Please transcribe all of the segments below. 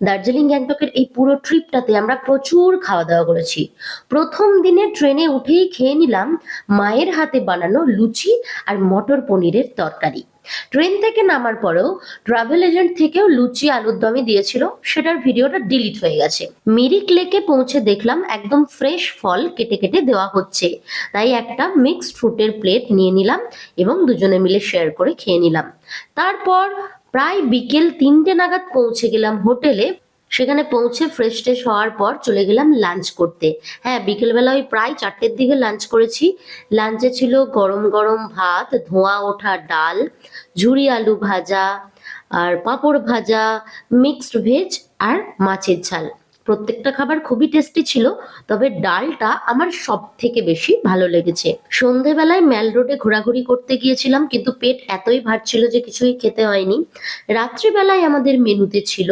দার্জিলিং গ্যাংটকের এই পুরো ট্রিপটাতে আমরা প্রচুর খাওয়া দাওয়া করেছি। প্রথম দিনে ট্রেনে উঠেই খেয়ে নিলাম মায়ের হাতে বানানো লুচি আর মটর পনিরের তরকারি। ট্রেন থেকে নামার পরেও ট্রাভেল এজেন্ট থেকেও লুচি আলুর দমই দিয়েছিল, সেটার ভিডিওটা ডিলিট হয়ে গেছে। মিরিক লেকে পৌঁছে দেখলাম একদম ফ্রেশ ফল কেটে কেটে দেওয়া হচ্ছে। তাই একটা মিক্সড ফ্রুটের প্লেট নিয়ে নিলাম এবং দুজনে মিলে শেয়ার করে খেয়ে নিলাম। তারপর প্রায় বিকেল তিনটে নাগাদ পৌঁছে গেলাম হোটেলে। সেখানে পৌঁছে ফ্রেশ ট্রেশ হওয়ার পর চলে গেলাম লাঞ্চ করতে। হ্যাঁ বিকেলবেলা ওই প্রায় চারটের দিকে লাঞ্চ করেছি। লাঞ্চে ছিল গরম গরম ভাত, ধোঁয়া ওঠা ডাল, ঝুরি আলু ভাজা, আর পাঁপড় ভাজা মিক্সড ভেজ আর মাছের ঝাল। প্রত্যেকটা খাবার খুবই টেস্টি ছিল, তবে ডালটা আমার সব থেকে বেশি ভালো লেগেছে। সন্ধেবেলায় ম্যাল রোডে ঘোরাঘুরি করতে গিয়েছিলাম, কিন্তু পেট এতই ভার ছিল যে কিছুই খেতে হয়নি। রাত্রিবেলায় আমাদের মেনুতে ছিল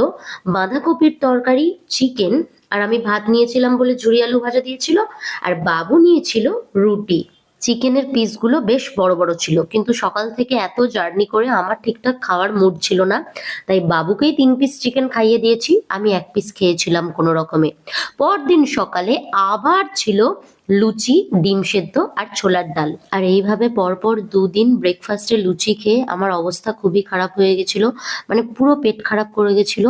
বাঁধাকপির তরকারি চিকেন আর আমি ভাত নিয়েছিলাম বলে ঝুরি আলু ভাজা দিয়েছিল, আর বাবু নিয়েছিল রুটি। চিকেনের পিসগুলো বেশ বড় বড় ছিল। কিন্তু সকাল থেকে এত জার্নি করে আমার ঠিকঠাক খাওয়ার মুড ছিল না। তাই বাবুকেই তিন পিস চিকেন খাইয়ে দিয়েছি। আমি এক পিস খেয়েছিলাম কোনো রকমে। পরদিন সকালে আবার ছিল লুচি, ডিম সেদ্ধ আর ছোলার ডাল। আর এইভাবে পরপর দুদিন ব্রেকফাস্টে লুচি খেয়ে আমার অবস্থা খুবই খারাপ হয়ে গেছিল মানে পুরো পেট খারাপ করে গেছিল।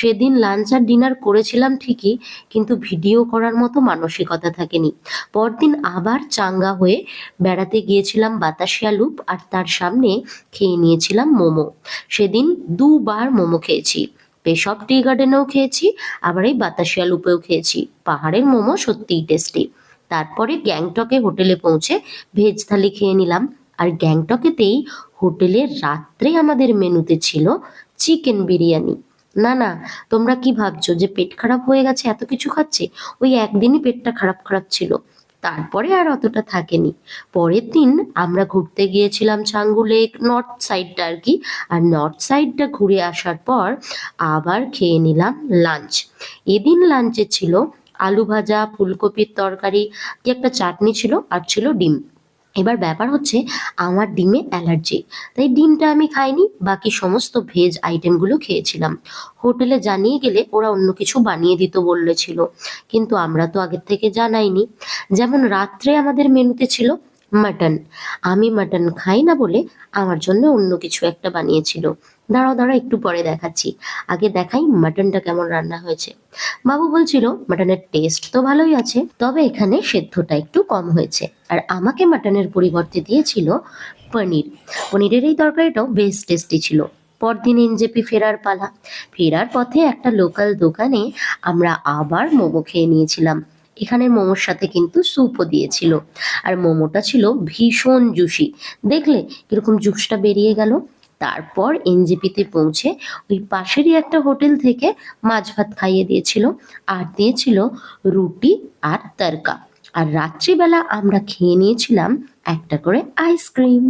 সেদিন লাঞ্চ আর ডিনার করেছিলাম ঠিকই, কিন্তু ভিডিও করার মতো মানসিকতা থাকেনি। পরদিন আবার চাঙ্গা হয়ে বেড়াতে গিয়েছিলাম বাতাসিয়া লুপ আর তার সামনে খেয়ে নিয়েছিলাম মোমো। সেদিন দুবার মোমো খেয়েছি। পেশব টি গার্ডেনেও খেয়েছি, আবার এই বাতাসিয়া লুপেও খেয়েছি। পাহাড়ের মোমো সত্যিই টেস্টি তারপরে গ্যাংটকে হোটেলে পৌঁছে ভেজ থালি খেয়ে নিলাম। আর গ্যাংটকেতেই হোটেলের রাত্রে আমাদের মেনুতে ছিল চিকেন বিরিয়ানি। না না, তোমরা কি ভাবছ যে পেট খারাপ হয়ে গেছে, এত কিছু খাচ্ছে? ওই একদিনই পেটটা খারাপ খারাপ ছিল। তারপরে আর অতটা থাকেনি। পরের দিন আমরা ঘুরতে গিয়েছিলাম ছাঙ্গু লেক, নর্থ সাইডটা আর কি। আর নর্থ সাইডটা ঘুরে আসার পর আবার খেয়ে নিলাম লাঞ্চ। এদিন লাঞ্চে ছিল আলু ভাজা ফুলকপির তরকারি, কি একটা চাটনি ছিল আর ছিল ডিম। এবার ব্যাপার হচ্ছে আমার ডিমে অ্যালার্জি, তাই ডিমটা আমি খাইনি, বাকি সমস্ত ভেজ আইটেমগুলো খেয়েছিলাম। হোটেলে জানিয়ে গেলে ওরা অন্য কিছু বানিয়ে দিত বলেছিল কিন্তু আমরা তো আগের থেকে জানাইনি। যেমন রাত্রে আমাদের মেনুতে ছিল মাটন আমি মাটন খাই না বলে আমার জন্য অন্য কিছু একটা বানিয়েছিল। দাঁড়াও দাঁড়াও, একটু পরে দেখাচ্ছি। আগে দেখাই মাটনটা কেমন রান্না হয়েছে। বাবু বলছিল মাটনের টেস্ট তো ভালোই আছে, তবে এখানে সেদ্ধটা একটু কম হয়েছে। আর আমাকে মাটনের পরিবর্তে দিয়েছিল পনির। পনিরের এই তরকারিটাও বেশ টেস্টি ছিল। পরদিন এনজেপি ফেরার পালা। ফেরার পথে একটা লোকাল দোকানে আমরা আবার মোমো খেয়ে নিয়েছিলাম। এখানে মোমোর সাথে কিন্তু স্যুপও দিয়েছিল। আর মোমোটা ছিল ভীষণ জুসি দেখলে কীরকম জুসটা বেরিয়ে গেল? তারপর এনজেপিতে পৌঁছে ওই পাশেরই একটা হোটেল থেকে মাছ ভাত খাইয়ে দিয়েছিল। আর দিয়েছিল রুটি আর তরকা। আর রাত্রিবেলা আমরা খেয়ে নিয়েছিলাম একটা করে আইসক্রিম